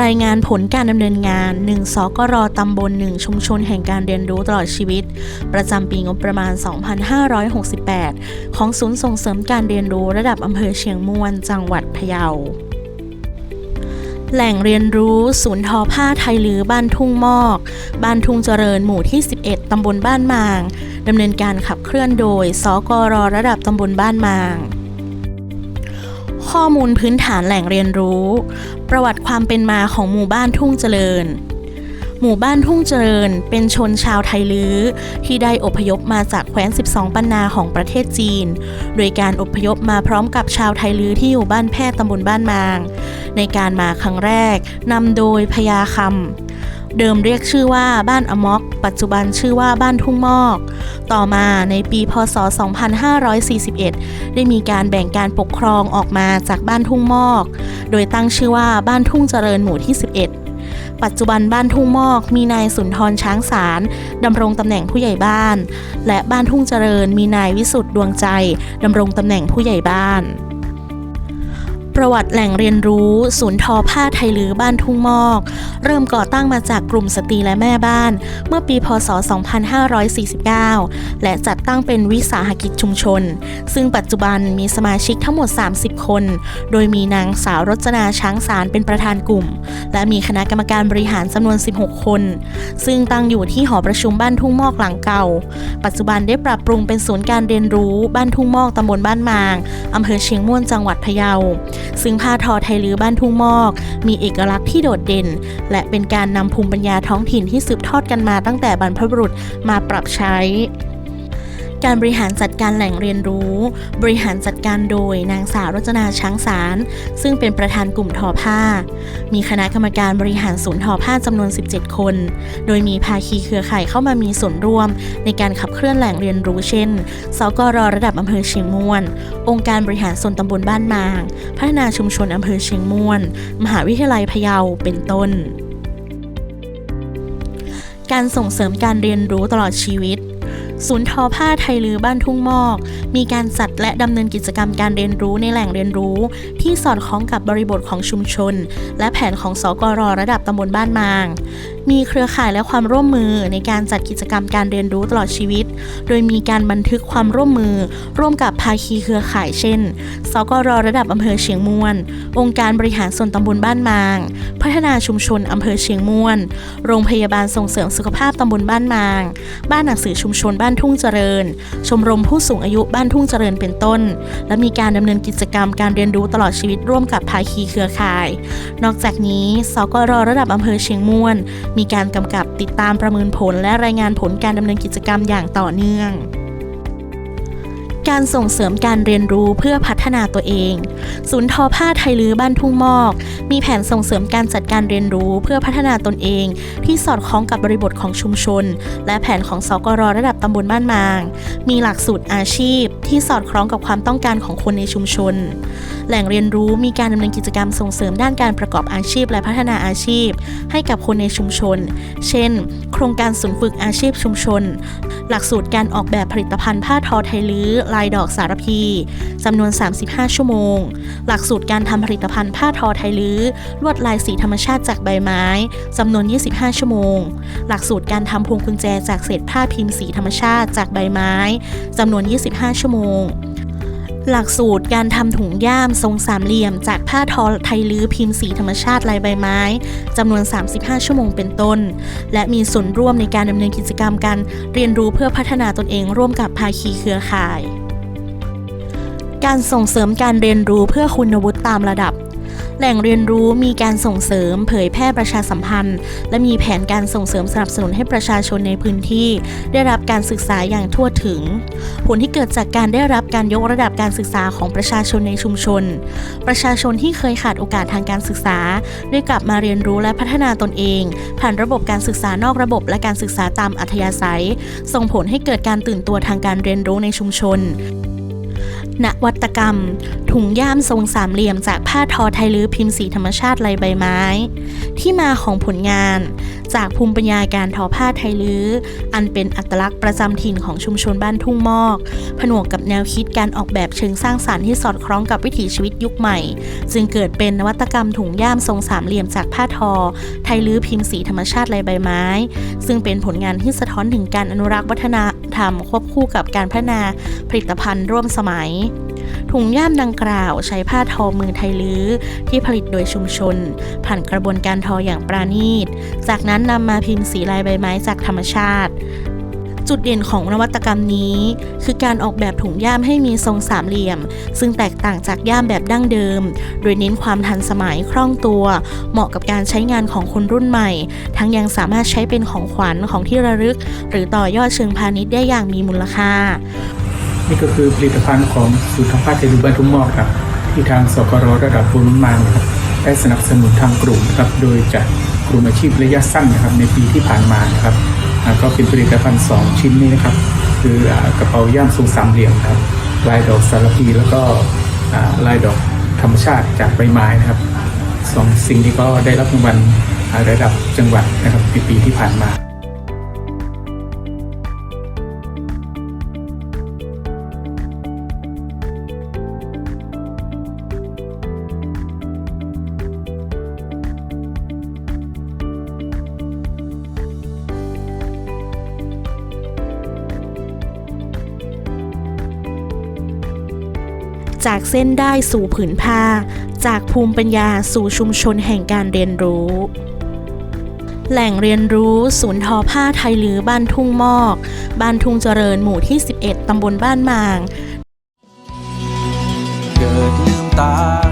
รายงานผลการดำเนินงาน 1 สกรตำบล 1 ชุมชนแห่งการเรียนรู้ตลอดชีวิต ประจำปีงบประมาณ 2568 ของศูนย์ส่งเสริมการเรียนรู้ระดับอำเภอเชียงม่วน จังหวัดพะเยาแหล่งเรียนรู้ศูนย์ทอผ้าไทยลือบ้านทุ่งมอก บ้านทุ่งเจริญหมู่ที่ 11 ตำบลบ้านมางดำเนินการขับเคลื่อนโดย สกรระดับตำบลบ้านมาง ข้อมูลพื้นฐานแหล่งเรียนรู้ ประวัติความเป็นมาของหมู่บ้านทุ่งเจริญ หมู่บ้านทุ่งเจริญเป็นชนชาวไทยลื้อ ที่ได้อพยพมาจากแคว้น 12 ปันนาของประเทศจีน โดยการอพยพมาพร้อมกับชาวไทยลื้อที่อยู่บ้านแพทย์ตำบลบ้านมาง ในการมาครั้งแรกนำโดยพญาคำ เดิมเรียกชื่อว่าบ้านอมอก ปัจจุบันชื่อว่าบ้านทุ่งมอก ต่อมาในปีพศ 2541 ได้มีการแบ่งการปกครองออกมาจากบ้านทุ่งมอก โดยตั้งชื่อว่าบ้านทุ่งเจริญหมู่ที่ 11 ปัจจุบันบ้านทุ่งมอก มีนายสุนทรช้างสารดำรงตำแหน่งผู้ใหญ่บ้าน และบ้านทุ่งเจริญมีนายวิสุทธ์ดวงใจดำรงตำแหน่งผู้ใหญ่บ้าน ประวัติแหล่งเรียนรู้ ศูนย์ทอผ้าไทยลือบ้านทุ่งมอก เริ่มก่อตั้งมาจากกลุ่มสตรีและแม่บ้าน เมื่อปีพศ 2549 และจัดตั้งเป็นวิสาหกิจชุมชน ซึ่งปัจจุบันมีสมาชิกทั้งหมด 30 คน โดยมีนางสาวรจนาช้างสารเป็นประธานกลุ่ม และมีคณะกรรมการบริหารจำนวน 16 คน ซึ่งตั้งอยู่ที่หอประชุมบ้านทุ่งมอกหลังเก่า ปัจจุบันได้ปรับปรุงเป็นศูนย์การเรียนรู้บ้านทุ่งมอกตำบลบ้านมางอำเภอเชียงม่วนจังหวัดพะเยาซึ่งผ้าทอไทยลื้อบ้านทุ่งมอก มีเอกลักษณ์ที่โดดเด่น และเป็นการนำภูมิปัญญาท้องถิ่นที่สืบทอดกันมาตั้งแต่บรรพบุรุษมาปรับใช้ การบริหารจัดการแหล่งเรียนรู้ บริหารจัดการโดยนางสาวรจนาช้างสาร ซึ่งเป็นประธานกลุ่มทอผ้า มีคณะกรรมการบริหารศูนย์ทอผ้าจำนวน 17 คน โดยมีภาคีเครือข่ายเข้ามามีส่วนร่วม ในการขับเคลื่อนแหล่งเรียนรู้เช่น สกรระดับอำเภอเชียงม่วน องค์การบริหารส่วนตำบลบ้านมาง พัฒนาชุมชนอำเภอเชียงม่วน มหาวิทยาลัยพะเยา เป็นต้น การส่งเสริมการเรียนรู้ตลอดชีวิต ศูนย์ทอผ้าไทยลือบ้านทุ่งมอก มีการจัดและดำเนินกิจกรรมการเรียนรู้ในแหล่งเรียนรู้ ที่สอดคล้องกับบริบทของชุมชน และแผนของสกรระดับตำบลบ้านมางมีเครือข่ายและความร่วมมือในการจัดกิจกรรมการเรียนรู้ตลอดชีวิต โดยมีการบันทึกความร่วมมือ ร่วมกับภาคีเครือข่ายเช่น สกรระดับอำเภอเชียงม่วน องค์การบริหารส่วนตำบลบ้านมาง พัฒนาชุมชนอำเภอเชียงม่วน โรงพยาบาลส่งเสริมสุขภาพตำบลบ้านมาง บ้านหนังสือชุมชนบ้านทุ่งเจริญ ชมรมผู้สูงอายุบ้านทุ่งเจริญเป็นต้น และมีการดำเนินกิจกรรมการเรียนรู้ตลอดชีวิตร่วมกับภาคีเครือข่าย นอกจากนี้ สกรระดับอำเภอเชียงม่วนมีการกำกับติดตามประเมินผลและรายงานผลการดำเนินกิจกรรมอย่างต่อเนื่อง การส่งเสริมการเรียนรู้เพื่อพัฒนาตัวเอง ศูนย์ทอผ้าไทยลือบ้านทุ่งมอก มีแผนส่งเสริมการจัดการเรียนรู้เพื่อพัฒนาตนเอง ที่สอดคล้องกับบริบทของชุมชน และแผนของสกรระดับตำบลบ้านมาง มีหลักสูตรอาชีพ ที่สอดคล้องกับความต้องการของคนในชุมชน แหล่งเรียนรู้มีการดำเนินกิจกรรมส่งเสริมด้านการประกอบอาชีพ และพัฒนาอาชีพ ให้กับคนในชุมชน เช่น โครงการศูนย์ฝึกอาชีพชุมชน หลักสูตรการออกแบบผลิตภัณฑ์ผ้าทอไทยลื้อลายดอกสารพีจำนวน 35 ชั่วโมง หลักสูตรการทำผลิตภัณฑ์ผ้าทอไทยลื้อ ลวดลายสีธรรมชาติจากใบไม้จำนวน 25 ชั่วโมง หลักสูตรการทำพวงกุญแจจากเศษผ้าพิมพ์สีธรรมชาติจากใบไม้จำนวน 25 ชั่วโมงหลักสูตรการทำถุงย่ามทรงสามเหลี่ยม จากผ้าทอไทยลื้อพิมพ์สีธรรมชาติลายใบไม้จำนวน 35 ชั่วโมงเป็นต้น และมีส่วนร่วมในการดำเนินกิจกรรมการเรียนรู้เพื่อพัฒนาตนเองร่วมกับภาคีเครือข่าย การส่งเสริมการเรียนรู้เพื่อคุณวุฒิตามระดับ แหล่งเรียนรู้มีการส่งเสริม เผยแพร่ประชาสัมพันธ์ และมีแผนการส่งเสริมสนับสนุนให้ประชาชนในพื้นที่ ได้รับการศึกษาอย่างทั่วถึง ผลที่เกิดจากการได้รับการยกระดับการศึกษาของประชาชนในชุมชน ประชาชนที่เคยขาดโอกาสทางการศึกษา ได้กลับมาเรียนรู้และพัฒนาตนเอง ผ่านระบบการศึกษานอกระบบและการศึกษาตามอัธยาศัย ส่งผลให้เกิดการตื่นตัวทางการเรียนรู้ในชุมชน นวัตกรรม ถุงย่ามทรงสามเหลี่ยมจากผ้าทอไทยลื้อพิมพ์สีธรรมชาติลายใบไม้ ที่มาของผลงาน จากภูมิปัญญาการทอผ้าไทยลื้อ อันเป็นอัตลักษณ์ประจำถิ่นของชุมชนบ้านทุ่งมอก ผนวกกับแนวคิดการออกแบบเชิงสร้างสารรค์ที่สอดคล้องกับวิถีชีวิตยุคใหม่ จึงเกิดเป็นนวัตกรรมถุงย่ามทรงสามเหลี่ยมจากผ้าทอ ไทยลื้อพิมพ์สีธรรมชาติลายใบไม้ ซึ่งเป็นผลงานที่สะท้อนถึงการอนุรักษ์วัฒนธ รรมควบคู่กับการพัฒนาผลิตภัณฑ์ร่วมสมัย ถุงย่ามดังกล่าวใช้ผ้าทอมือไทยลื้อที่ผลิตโดยชุมชน ผ่านกระบวนการทออย่างปราณีต จากนั้นนำมาพิมพ์สีลายใบไม้จากธรรมชาติ จุดเด่นของนวัตกรรมนี้ คือการออกแบบถุงย่ามให้มีทรงสามเหลี่ยม ซึ่งแตกต่างจากย่ามแบบดั้งเดิม โดยเน้นความทันสมัยคล่องตัว เหมาะกับการใช้งานของคนรุ่นใหม่ ทั้งยังสามารถใช้เป็นของขวัญของที่ระลึก หรือต่อยอดเชิงพาณิชย์ได้อย่างมีมูลค่า นี่ก็คือผลิตภัณฑ์ของศูนย์ทางภาเทลูบ้านทุ่งหมอกครับ ที่ทางสกรระดับบุญมานครับได้สนับสนุนทางกลุ่มครับโดยจัดกลุ่มอาชีพระยะสั้นนะครับในปีที่ผ่านมานะครับ ก็เป็นผลิตภัณฑ์ 2 ชิ้นนี้นะครับ คืออกระเป๋าย่ามทรงสามเหลี่ยมครับลายดอกสารพีแล้วก็ลายดอกธรรมชาติจากใบไม้นะครับสองสิ่งที่ก็ได้รับรางวัลระดับจังหวัดนะครับปีที่ผ่านมา จากเส้นได้สู่ผืนผ้า จากภูมิปัญญาสู่ชุมชนแห่งการเรียนรู้ แหล่งเรียนรู้ ศูนย์ทอผ้าไทยหรือบ้านทุ่งมอก บ้านทุ่งเจริญหมู่ที่ 11 ตำบลบ้านมาง เกิดลืมตา